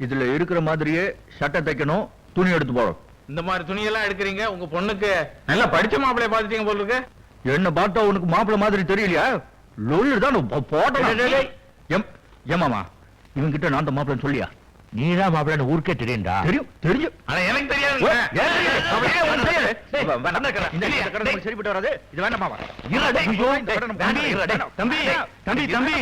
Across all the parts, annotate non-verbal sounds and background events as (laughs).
இதுல இருக்கிற மாதிரியே சட்டை தைக்கணும் துணி எடுத்து போடும் இந்த மாதிரி துணியெல்லாம் எடுக்கிறீங்க உங்க பொண்ணுக்கு நல்லா படிச்ச மாப்பிள்ளைய பாத்துட்டீங்க போல இருக்கு. என்ன பார்த்தா உனக்கு மாப்பிள்ள மாதிரி தெரியலையா? லொல்லு தான் போட்டேன் ஏமாமா இவன்கிட்ட நான் தான் மாப்பிள்ளன்னு சொல்லியா? நீதான் தான் மாப்பிள்ளன்னு ஊருக்கே தெரியும்டா. தெரியும் தெரியும். ஆனா எனக்கு தெரியாது. சரிப்பட்டு வராது. இது வேண்டாம் தம்பி தம்பி தம்பி.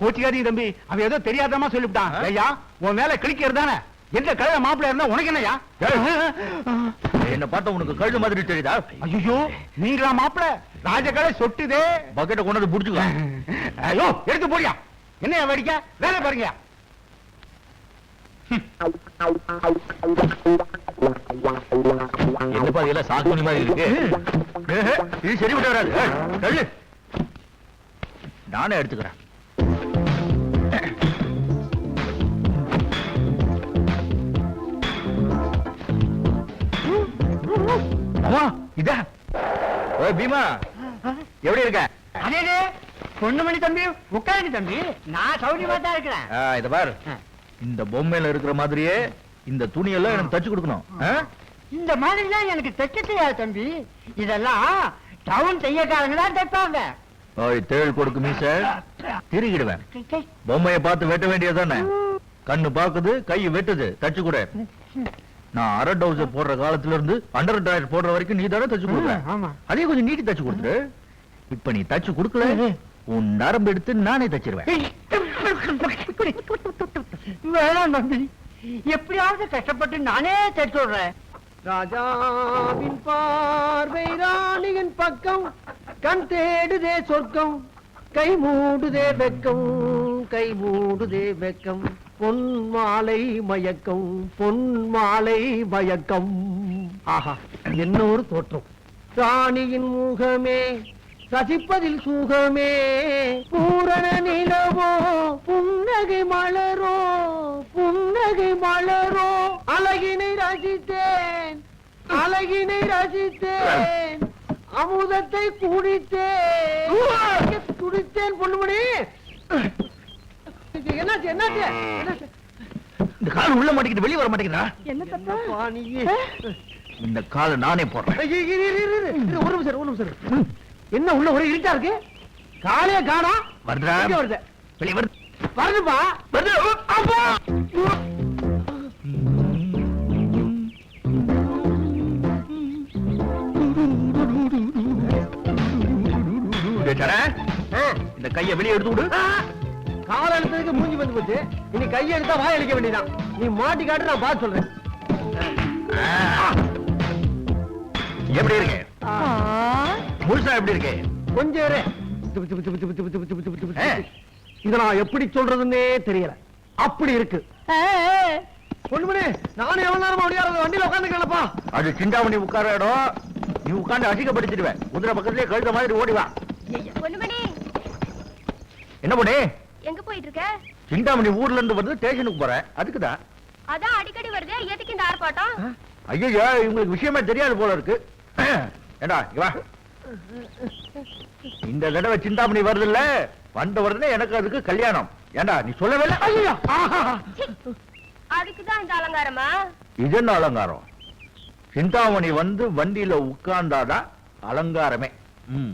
கோச்சிக்காதீங்க தம்பி. அவன் ஏதோ தெரியாதமா சொல்லிவிட்டான்? ஐயா உன் மேல கிளிக்கிறது தானே? எந்த கழுத மாப்பிள்ளை இருந்தா உனக்கு என்னய்யா? என்ன பார்த்தா உனக்கு கழுது மாதிரி தெரியுதா? ஐயோ நீங்களா மாப்பிள்ளை? ராஜகலை சொட்டுதே. பக்கெட்டை கொண்டு வந்து புடிச்சுக்கோ. ஐயோ எடுத்து போடியா. என்னையா வேடிக்கை? வேலை பாருங்க என்னப்பா இதெல்லாம் சாக்குனி மாதிரி இருக்கு. இது சரிப்பட்டு வராது. நானே எடுத்துக்கிறேன். அம்மா இதா? ஓய் பீமா. எப்படி இருக்க? அதே பொண்ணுமணி தம்பி உட்காருங்க தம்பி. நான் சௌரியமா தான் இருக்கிறேன். ஆ, இத பாரு. இந்த பொம்மையில இருக்கிற மாதிரியே இந்த துணியெல்லாம் எனக்கு தச்சு கொடுக்கணும். ஆ? இந்த மாதிரி தான் எனக்கு தைக்க தெரியாது தம்பி? இதெல்லாம் டவுன் தையக்காரங்க தான் தைப்பாங்க. தேள் கொடுக்கு மீச. திருகிடுவேன். பொம்மைய பார்த்து வெட்ட வேண்டியதுதானே கண்ணு பாக்குது கை வெட்டுது. தச்சு கொடு. நான் அரை டவுசர் போடுற காலத்துல இருந்து அண்டர் டயர் போடுற வரைக்கும் நீ தானே தச்சு கொடுக்குற ஆமா. அதே கொஞ்சம் நீட்டி தச்சு கொடுத்துரு. இப்ப நீ தச்சு கொடுக்கல உன் நரம்பு எடுத்து நானே தச்சிருவேன். வேணாம் தம்பி. எப்படியாவது கஷ்டப்பட்டு நானே தைச்சு விடுறேன். ராஜாவின் பார்வை ராணியின் பக்கம். கண் தேடுதே சொர்க்கம். கை மூடுதே வெக்கம். கை மூடுதே வெக்கம். பொன் மாலை மயக்கம் பொன் மாலை மயக்கம். ஆஹா என்ன ஒரு தோற்றம். ராணியின் முகமே ரசிப்பதில் சுகமே. பூரண நிலவோ புன்னகை மலரோ புன்னகை மலரோ. அழகினை ரசித்தேன் அழகினை ரசித்தேன். அமுதத்தை குடித்தேன். குடித்தேன் பொண்ணுமணி என்னாச்சு என்னாச்சு? என்னாச்சு? இந்த கால் உள்ள மாட்டேங்குது வெளிய வர மாட்டேங்குதா? என்னப்பா நீ? இந்த காலை நானே போடுறேன். ஐய, இரு, இரு, இரு, இரு. இரு, ஒரு நிமிஷம் ஒரு நிமிஷம். என்ன உள்ள ஒரே இருட்டா இருக்கு? காலையே காணா? வருதா? வெளிய வருது. வருதுப்பா. வருது. அப்பா! இந்த கைய வெளிய எடுத்து விடு. கால எடுத்ததுக்கு மூஞ்சி வந்து போச்சு. இனி கையை எடுத்தா வாய் அழிக்க வேண்டியதான் நீ மாட்டி காட்டு நான் பார்த்து சொல்றேன். எப்படி இருக்கு? முழுசா எப்படி இருக்கு? கொஞ்சம் இரு. இத நான் எப்படி சொல்றதுன்னே தெரியல. அப்படி இருக்கு. பொண்ணுமணி நானும் எவ்வளவு நேரம் அப்படியே வண்டியில உட்காந்துக்கிறப்பா அது சிந்தாமணி உட்கார நீ உட்காந்து அசிக்கப்படுத்திடுவேன் குதிரை பக்கத்துலயே கழுத மாதிரி ஓடிவா பொண்ணுமணி என்ன பண்ணு? எங்க போயிட்டு இருக்க சிந்தாமணி ஊர்ல இருந்து வந்து ஸ்டேஷனுக்கு போறேன். அதுக்குதான் அதான் அடிக்கடி வருது எதுக்கு இந்த ஆர்ப்பாட்டம்? ஐயோ இவங்களுக்கு விஷயமே தெரியாது போல இருக்கு. இங்க வா. இந்த தடவை சிந்தாமணி வருது இல்ல வந்த உடனே எனக்கு அதுக்கு கல்யாணம். ஏண்டா நீ சொல்லவே இல்லை? ஐயோ. அதுக்குதான் இந்த அலங்காரமா? இது என்ன அலங்காரம்? சிந்தாமணி வந்து வண்டியில உட்கார்ந்தாதான் அலங்காரமே. ம்.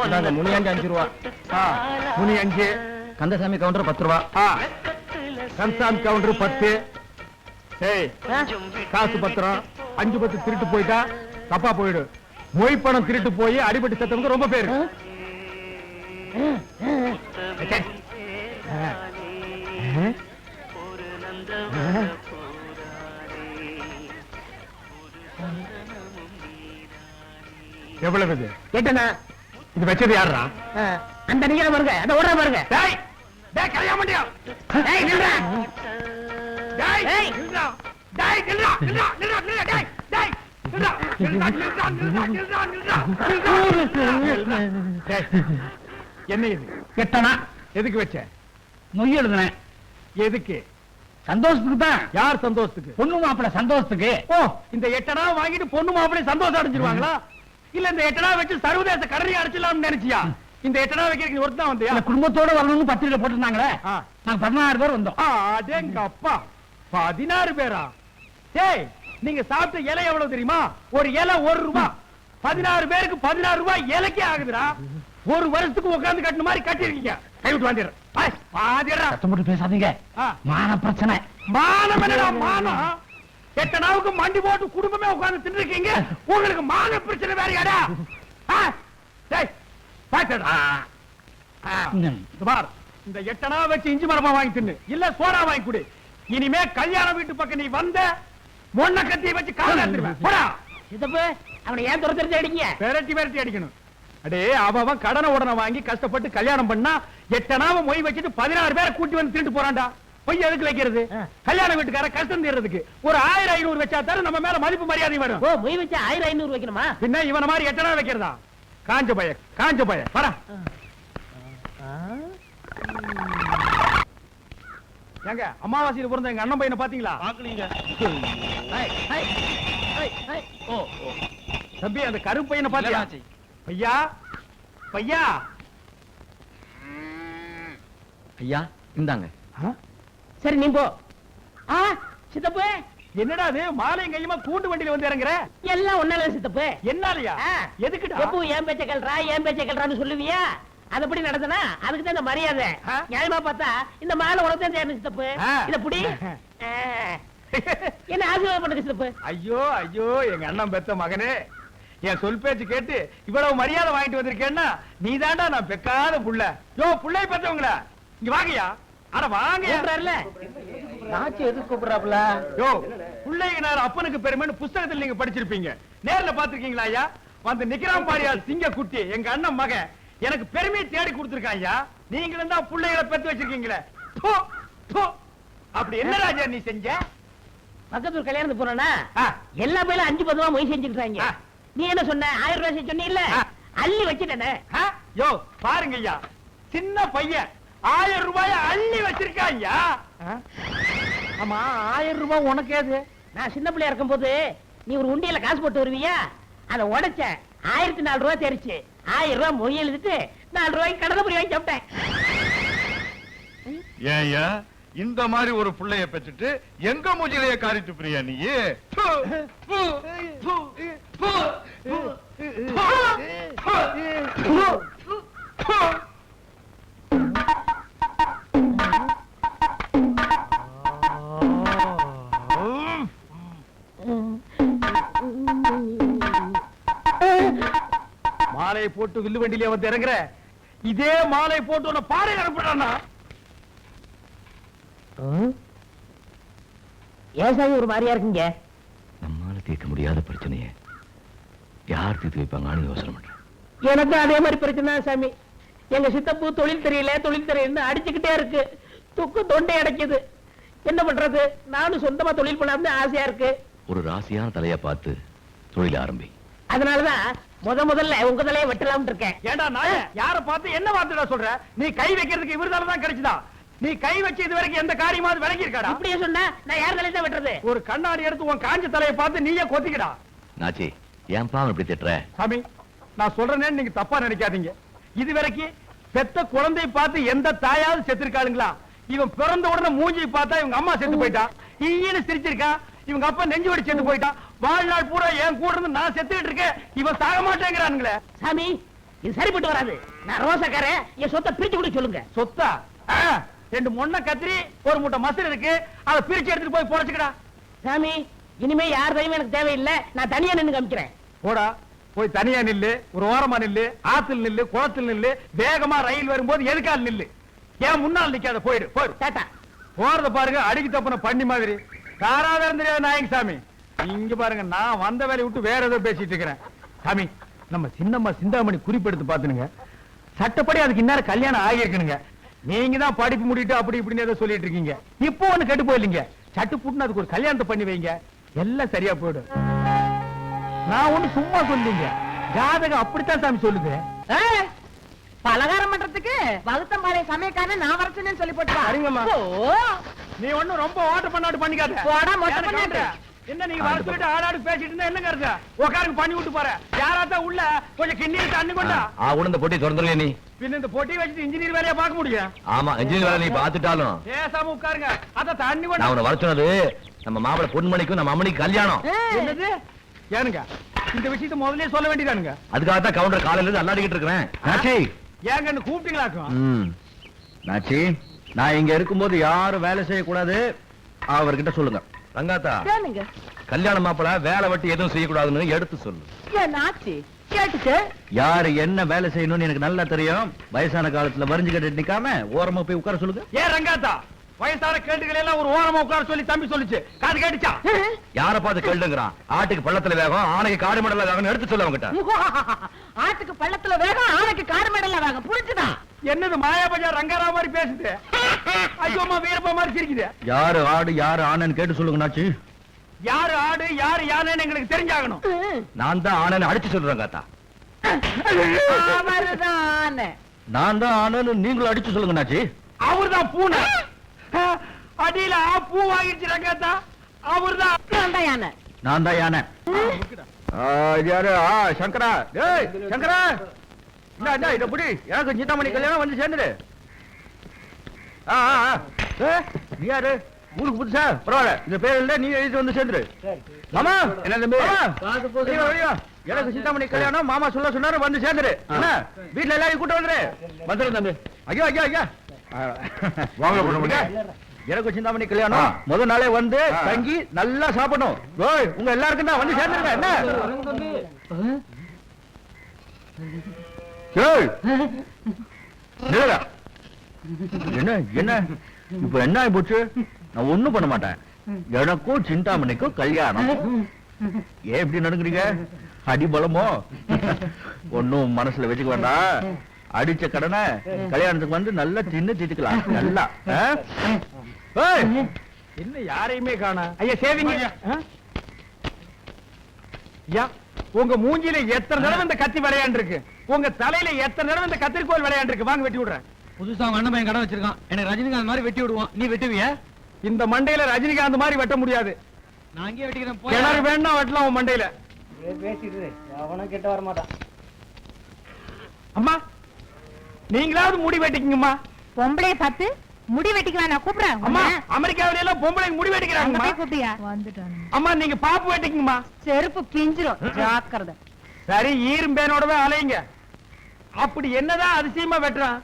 முனி அஞ்சு அஞ்சு ரூபா. முனி அஞ்சு. கந்தசாமி கவுண்டர் பத்து ரூபா. கந்தசாமி கவுண்டர் பத்து. காசு பத்திரம். அஞ்சு பத்து திருட்டு போயிட்டா தப்பா போயிடு. மொய் பணம் திருட்டு போய் அடிபட்டு செத்தவங்க ரொம்ப பேரு. எவ்வளவு இது? கேட்டனா இது வச்சது யாரா அந்த நீங்க பாருங்க அந்த ஓடுற பாருங்க. டேய் டேய் கல்யாணம் பண்ணியா டேய், நில்றா. டேய் டேய். நில்றா. டேய் நில்றா நில்றா நில்றா நில்றா டேய் டேய் நில்றா நில்றா நில்றா நில்றா நில்றா நில்றா டேய், என்ன இது? கெட்டனா? எதுக்கு வச்ச? மொய் எழுதுனேன் எதுக்கு? சந்தோஷத்துக்கு தான். யார் சந்தோஷத்துக்கு? பொண்ணு மாப்பிள்ளை சந்தோஷத்துக்கு. ஓ இந்த எட்டனா வாங்கிட்டு பொண்ணு மாப்பிள்ளை சந்தோஷம் அடைஞ்சிருவாங்களா? இல்ல இந்த எட்டனா வச்சு சர்வதேச கடனை அடைச்சிடலாம்னு நினைச்சியா? இந்த எட்டனா வைக்கிறதுக்கு ஒருத்தன் வந்தியா? இல்ல, குடும்பத்தோட வரணும்னு பத்திரிக்கை போட்டிருந்தாங்களே. நாங்க பதினாறு பேர் வந்தோம். ஆ, அடேங்க அப்பா பதினாறு பேரா? டேய் நீங்க சாப்பிட்ட இலை எவ்வளவு தெரியுமா? ஒரு இலை ஒரு ரூபாய் பதினாறு பேருக்கு பதினாறு ரூபாய் இலைக்கே ஆகுதுடா. ஒரு வருஷத்துக்கு உட்கார்ந்து கட்டின மாதிரி கட்டிருக்கீங்க கைவிட்டு வாண்டிடுறேன் பாதிரா சத்தம் போட்டு பேசாதீங்க. மான பிரச்சனை. மானம் என்னடா மானம்? எத்தனாவுக்கு மண்டி போட்டு குடும்பமே உட்கார்ந்து தின்னுருக்கீங்க? உங்களுக்கு மான பிரச்சனை. ம். இந்த பார், இந்த எட்டனா வச்சு இஞ்சி மரமா வாங்கி தின்னு. இல்ல சோடா வாங்கி கொடு. இனிமே கல்யாண வீட்டு பக்கம் நீ வந்த மொன்ன கத்தியை வச்சு கால எடுத்துருவேன் போடா. சித்தப்பு அவனை ஏன் துரத்துறது அடிங்க விரட்டி விரட்டி அடிக்கணும். அடே அவன் கடனை உடனே வாங்கி கஷ்டப்பட்டு கல்யாணம் பண்ணா எட்டனாவ மொய் வச்சுட்டு பதினாறு பேரை கூட்டி வந்து திருட்டு போறான்டா. பொய் எதுக்கு வைக்கிறது. கல்யாண வீட்டுக்கார கஷ்டம் தீர்றதுக்கு ஒரு ஆயிரம் ஐநூறு வச்சா தர நம்ம மேல மதிப்பு மரியாதை வரும் ஓ மொய் வச்சு ஆயிரம் ஐநூறு வைக்கணுமா? பின்ன இவன மாதிரி எட்டனா வைக்கிறதா? காஞ்ச பய காஞ்ச பய வர ஏங்க அமாவாசையில பிறந்த எங்க அண்ணன் பையனை பாத்தீங்களா? ஐய், ஐய். தம்பி அந்த கருப்பு பையனை பாத்தியா? பையா? பையா? ஐயா இந்தாங்க? சரி நீ போ. ஆ சித்தப்பு. என்னடா அது மாலையும் கையுமா கூண்டு வண்டியில வந்து இறங்குற? எல்லாம் ஒன்னால சித்தப்பு. என்னாலயா? ஆ. எதுக்குடா? எப்போ ஏன் பேச்ச கல்றா ஏன் பேச்ச கல்றான்னு சொல்லுவியா? அதப்படி நடந்தனா அதுக்கு தான் இந்த மரியாதை. நியாயமா பார்த்தா இந்த மாலை உனக்கு தான் தேர்ந்து சித்தப்பு. இத புடி. என்ன ஆசீர்வாதம் பண்ணுங்க சித்தப்பு? ஐயோ ஐயோ எங்க அண்ணன் பெத்த மகனே. என் சொல் பேச்சு கேட்டு இவ்வளவு மரியாதை வாங்கிட்டு வந்திருக்கேன்னா நீ நான் பெக்காத புள்ள. யோ புள்ளை பெத்தவங்கள? இங்க வாங்கயா அட வாங்க. கூப்பிடுறாருல நாச்சு எதுக்கு கூப்பிடுறாப்புல? யோ பிள்ளைங்கனார் அப்பனுக்கு பெருமைன்னு புஸ்தகத்துல நீங்க படிச்சிருப்பீங்க. நேர்ல பாத்திருக்கீங்களா ஐயா? வந்து நிக்கிறான் பாரியா சிங்க குட்டி எங்க அண்ணன் மகன் எனக்கு பெருமையை தேடி கொடுத்திருக்கான் ஐயா. நீங்களும் தான் பிள்ளைகளை பெத்து வச்சிருக்கீங்களே. அப்படி என்ன ராஜா நீ செஞ்ச? பக்கத்து கல்யாணத்துக்கு போனா. எல்லா பேரும் அஞ்சு பத்து ரூபா மொய். நீ என்ன சொன்ன? ஆயிரம் ரூபாய் சொன்னீல்ல? ஆ. அள்ளி வச்சுட்டேனே? யோ பாருங்க ஐயா. சின்ன பையன். ஆயிரம் ரூபாய அள்ளி வச்சிருக்கான் ஐயா ஆமா ஆயிரம் ரூபாய் உனக்கு ஏது நான் சின்ன பிள்ளையா இருக்கும்போது நீ ஒரு உண்டியல காசு போட்டு வருவியா அதை உடைச்ச ஆயிரத்தி நாலு ரூபாய் தெரிச்சு ஆயிரம் ரூபாய் மொய் எழுதிட்டு நாலு ரூபாய்க்கு கடலை பொரி வாங்கி சாப்பிட்டேன் ஏயா இந்த மாதிரி ஒரு புள்ளைய பெற்றுட்டு எங்க மூஞ்சிலைய காரி துப்புறியா நீ ப்பு, மாலையை போட்டு வில்லு வண்டியில வந்து இறங்குற. இதே மாலை போட்டு உன்னை பாறை அனுப்பிடானா ஏன் சாமி ஒரு மாதிரியா இருக்குங்க? நம்மால தீர்க்க முடியாத பிரச்சனைய. யார் தீர்த்து வைப்பாங்கன்னு யோசனை பண்றேன். எனக்கு அதே மாதிரி பிரச்சனை தான் சாமி. எங்க சித்தப்பு தொழில் தெரியல தொழில் தெரியல அடிச்சுக்கிட்டே இருக்கு. துக்கு தொண்டை அடைக்குது. என்ன பண்றது? நானும் சொந்தமா தொழில் பண்ணலாம்னு ஆசையா இருக்கு. ஒரு ராசியான தலையா பார்த்து தொழில் ஆரம்பி. அதனாலதான் முத முதல்ல உங்க தலையை வெட்டலாம்னு இருக்கேன். ஏண்டா நாய யார பார்த்து என்ன வார்த்தைடா சொல்ற? நீ கை வைக்கிறதுக்கு இவர்தால தான் கிடைச்சதா? நீ கை வச்சு இது வரைக்கும் எந்த காரியமாவது விளங்கி இருக்காடா இப்படியே சொன்னா நான் யார் தலையை தான் வெட்டுறது? ஒரு கண்ணாடி எடுத்து உன் காஞ்ச தலையை பார்த்து நீயே கொத்திக்கடா. நாச்சி ஏன் பாவம் இப்படி திட்டுற? சாமி நான் சொல்றேன்னு நீங்க தப்பா நினைக்காதீங்க. இது வரைக்கும் பெத்த குழந்தையை பார்த்து எந்த தாயாவது செத்துருக்காளுங்களா? இவன் பிறந்த உடனே மூஞ்சி பார்த்தா இவங்க அம்மா செத்து போயிட்டா? ஈன்னு சிரிச்சிருக்கா? இவங்க அப்பா நெஞ்சு வடி செத்து போயிட்டான் வாழ்நாள் பூரா என் கூட இருந்து நான் செத்துக்கிட்டு இருக்கேன். இவன் சாக மாட்டேங்கிறானுங்களே. சாமி இது சரிப்பட்டு வராது. நான் ரோசக்காரன். என் சொத்தை பிரிச்சு கூட சொல்லுங்க. சொத்தா? ரெண்டு மொன்ன கத்திரி ஒரு மூட்டை மசல் இருக்கு. அதை பிரிச்சு எடுத்துட்டு போய் புடைச்சுக்கடா. சாமி இனிமே யார் தயவும் எனக்கு தேவையில்லை. நான் தனியா நின்னு காமிக்கிறேன். போடா போய் தனியா நில்லு ஒரு ஓரமா நில்லு ஆத்துல நில்லு குளத்தில் நில்லு வேகமா ரயில் வரும்போது எதுக்கால் நில்லு? ஏன் முன்னால் நிக்காத போயிடு போயிடு. போறத பாருங்க அடிக்கு தப்புன பண்ணி மாதிரி. காராதாரம் தெரியாத நாயங்க சாமி. இங்க பாருங்க நான் வந்த வேலையை விட்டு வேற ஏதோ பேசிட்டு இருக்கிறேன். சாமி நம்ம சின்னம்மா சிந்தாமணி குறிப்பெடுத்து பாத்துனுங்க சட்டப்படி அதுக்கு இந்நேரம் கல்யாணம் ஆகியிருக்கணுங்க. நீங்க தான் படிப்பு முடிட்டு அப்படி இப்படின்னு ஏதோ சொல்லிட்டு இருக்கீங்க. இப்போ ஒண்ணு கெட்டு போயில்லைங்க. சட்டு புட்டுன்னு அதுக்கு ஒரு கல்யாணத்தை பண்ணி வைங்க. எல்லாம் சரியா போயிடும். நான் ஒண்ணு சும்மா சொல்லுங்க ஜாதகம் அப்படித்தான் சாமி சொல்லுது. பலகாரம் பண்றதுக்கு வகுத்தம்பாளைய சமயக்காரன் நான் வரச்சுன்னு சொல்லி போட்டு. நீ ஒண்ணும் ரொம்ப ஓட்ட பண்ணாட்டு பண்ணிக்காத. என்ன நீங்க வர சொல்லிட்டு ஆளாடு பேசிட்டு இருந்தா என்ன கருது? உட்காருங்க பண்ணி விட்டு போற. யாராத்தான் உள்ள? கொஞ்சம் கிண்ணி தண்ணி கொண்டா. ஆ உணர்ந்த போட்டி திறந்துருவே நீ? பின்ன இந்த பொட்டி வச்சுட்டு இன்ஜினியர் வேலையா பார்க்க முடியும். ஆமா இன்ஜினியர் வேலை நீ பாத்துட்டாலும் பேசாம உட்காருங்க. அத தண்ணி நான் கொண்டு உன்னை வர சொன்னது நம்ம மாப்பிளை பொன்மணிக்கும் நம்ம அம்மனிக்கு கல்யாணம். என்னது? ஏனுங்க இந்த விஷயத்தை முதல்லயே சொல்ல வேண்டியதானுங்க. அதுக்காக தான் கவுண்டர் காலையில இருந்து அல்லாடிக்கிட்டு இருக்கிறேன். நாச்சி. ஏங்கன்னு கூப்பிட்டீங்களாக்கும்? ம். நாச்சி. நான் இங்க இருக்கும்போது யாரும் வேலை செய்யக்கூடாது. அவர்கிட்ட சொல்லுங்க. ரங்காத்தா கேளுங்க கல்யாண மாப்பிளை வேலை வெட்டி எதுவும் செய்யக்கூடாதுன்னு எடுத்து சொல்லு. கேட்டுச்சு யாரு என்ன வேலை செய்யணும்னு எனக்கு நல்லா தெரியும். வயசான காலத்துல வரிஞ்சு கட்டி நிக்காம ஓரமா போய் உட்கார சொல்லுங்க. ஏன் ரங்காத்தா வயசான கேட்டுகளை எல்லாம் ஒரு ஓரமா உட்கார சொல்லி தம்பி சொல்லுச்சு. காது கேட்டுச்சா? யார பார்த்து கேளுங்கிறான்? ஆட்டுக்கு பள்ளத்துல வேகம் ஆணைக்கு காடு மடல வேகம்னு எடுத்து சொல்ல அவங்கிட்ட. (laughs) ஆட்டுக்கு பள்ளத்துல வேகம் ஆனைக்கு காடு மேடல வேகம். புரிஞ்சுதா? என்னது மாயாபஜா ரங்காரா மாதிரி பேசுது? ஐயோமா வீரப்பா மாதிரி சிரிக்குது. யாரு ஆடு யாரு ஆனன்னு கேட்டு சொல்லுங்க நாச்சி யாரு ஆடு யாரு யானைன்னு எங்களுக்கு தெரிஞ்சாகணும். நான் தான் ஆணைன்னு அடிச்சு சொல்றேன் அவர்தான். நான் தான் ஆனன்னு நீங்களும் அடிச்சு சொல்லுங்க நாச்சி அவர்தான் பூனை. அடியில பூ வாங்கிடுச்சு ரங்காத்தா அவர்தான். நான் யானை. நான் தான் யானை. யாரு? ஆ சங்கரா. டேய் சங்கரா. என்ன என்ன இத புடி. எனக்கு சித்தாமணி கல்யாணம் வந்து சேர்ந்துடு ஆ ஆ ஆ. ஏ, நீ யாரு? ஊருக்கு புதுசா? பரவாயில்ல. இந்த பேர் இல்ல நீ எழுதி வந்து சேர்ந்துரு. மாமா என்ன தம்பி. எனக்கு சித்தாமணி கல்யாணம் மாமா சொல்ல சொன்னாரு வந்து சேர்ந்துரு. என்ன? வீட்ல எல்லாரையும் கூட்டு வந்துரு. வந்துரு தம்பி. ஐயோ ஐயோ ஐயா. வாங்க எனக்கு சிந்தாமணி கல்யாணம். முத நாளே வந்து தங்கி நல்லா சாப்பிடணும். ஓய் உங்க எல்லாருக்கும் தான் வந்து சேர்ந்துருங்க. என்ன. என்ன என்ன? இப்ப என்ன ஆகி போச்சு நான் ஒண்ணும் பண்ண மாட்டேன். எனக்கும் சிந்தாமணிக்கும் கல்யாணம். ஏன் இப்படி ஒண்ணும் மனசுல வச்சுக்க வேண்டாம். அடிச்ச கடனை கல்யாணத்துக்கு வந்து நல்லா தின்னு திட்டுக்கலாம் நல்லா. என்ன யாரையுமே காணா. ஐயா சேவிங்க? ஐயா. உங்க மூஞ்சில எத்தனை தடவை இந்த கத்தி விளையாண்டு இருக்கு உங்க தலையில எத்தனை தடவை இந்த கத்திரிக்கோல் விளையாண்டு இருக்கு வாங்க வெட்டி விடுறேன். புதுசா அண்ணன் பையன் கடை வச்சிருக்கான். எனக்கு ரஜினிகாந்த் மாதிரி வெட்டி விடுவான். நீ வெட்டுவிய? இந்த மண்டையில ரஜினிகாந்த் மாதிரி வெட்ட முடியாது. நான் வெட்டிக்கிறேன். கிணறு வேணா வெட்டலாம் உன் மண்டையில. அம்மா நீங்களாவது முடி வெட்டிக்கங்கம்மா. பொம்பளைய பார்த்து முடி வெட்டிக்கலாம் நான் கூப்பிடுறேன். அம்மா அமெரிக்காவில எல்லாம் பொம்பளை முடி வெட்டிக்கிறாங்கம்மா. கூப்பிட்டியா? அம்மா நீங்க பாப்பு வெட்டிக்கங்கம்மா. செருப்பு பிஞ்சிரும். ஜாக்கிரதை. சரி ஈரும் பேனோடவே அலையுங்க. அப்படி என்னதான் அதிசயமா வெட்டுறான்?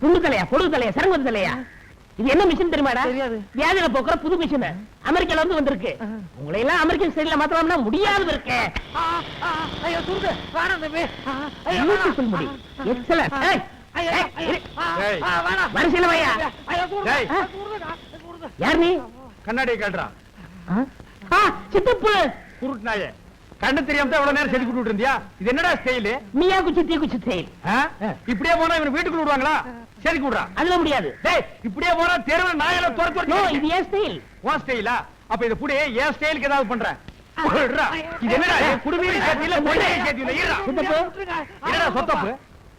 புண்ணு தலையா பொழுது தலையா சரங்கு தலையா இது என்ன மிஷின் தெரியுமாடா? தெரியாது. வியாதியில போக்குற புது மிஷின் அமெரிக்கால இருந்து வந்திருக்கு. உங்களை எல்லாம் அமெரிக்கன் ஸ்டைல்ல மாத்தலாம்னா முடியாது இருக்கு. Beautiful முடி. எக்ஸலன்ட் ஏய், வரிசையில வையா. டேய், யார் நீ? சித்தப்பு. குருட்டு நாயே. கண்ணு தெரியாம தான் இவ்வளவு நேரம் செதுக்கி விட்டுட்டு இருந்தியா? இது என்னடா ஸ்டைலு மியா குச்சி தீ குச்சி செயல் இப்படியே போனா இவன் வீட்டுக்குள்ள விடுவாங்களா? செதுக்கி விடுறா அதுல முடியாது. டேய் இப்படியே போனா தெருவில் நாயெல்லாம் துரத்து துரத்து இது ஏன் ஸ்டைல் உன் ஸ்டைலா அப்ப இது புடி. என் ஸ்டைலுக்கு ஏதாவது பண்றேன்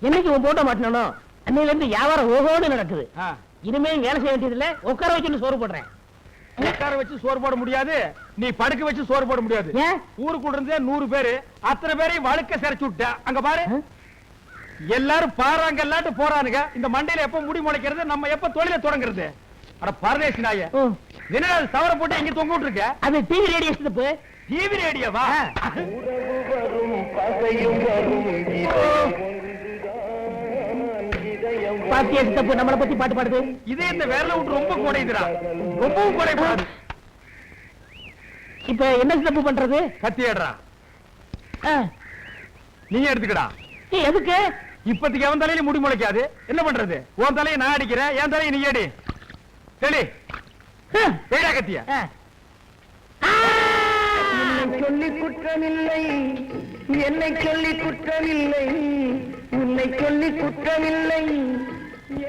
என்னைக்கு உன் போட்ட மாட்டணும் அன்னையில இருந்து வியாபாரம் ஓஹோன்னு நடக்குது. இனிமே வேலை செய்ய வேண்டியது இல்ல உட்கார வச்சுட்டு சோறு போடுறேன். உட்கார வச்சு சோறு போட முடியாது நீ படுக்க வச்சு சோறு போட முடியாது. ஊருக்குள்ள இருந்தே நூறு பேரு அத்தனை பேரையும் வழுக்க சிறைச்சு விட்ட. அங்க பாரு. எல்லாரும் பாறாங்க எல்லாட்டு போறானுங்க. இந்த மண்டையில எப்ப முடி முளைக்கிறது நம்ம எப்ப தொழில தொடங்குறது? அட பரதேசி நாய என்னடா அது சவர போட்டு இங்க தொங்க விட்டுருக்க? அது டிவி ரேடியோ சித்தப்பு டிவி ரேடியோவா பாத்தியா சித்தப்பு நம்மளை பத்தி பாட்டு பாடுது. இதே இந்த விரல விட்டு ரொம்ப குறையுதுடா ரொம்பவும் குறைப்படாது இப்ப என்ன சித்தப்பு பண்றது? கத்தி ஏடுறா ஆ, நீ எடுத்துக்கடா. எதுக்கு? இப்பத்துக்கு அவன் தலையில முடி முளைக்காது. என்ன பண்றது? உன் தலையை நான் அடிக்கிறேன் என் தலையை நீ அடி தெளி ஏடா கத்திய? ஆ. சொல்லி குற்றமில்லை. என்னை சொல்லி குற்றமில்லை. உன்னை சொல்லி குற்றமில்லை.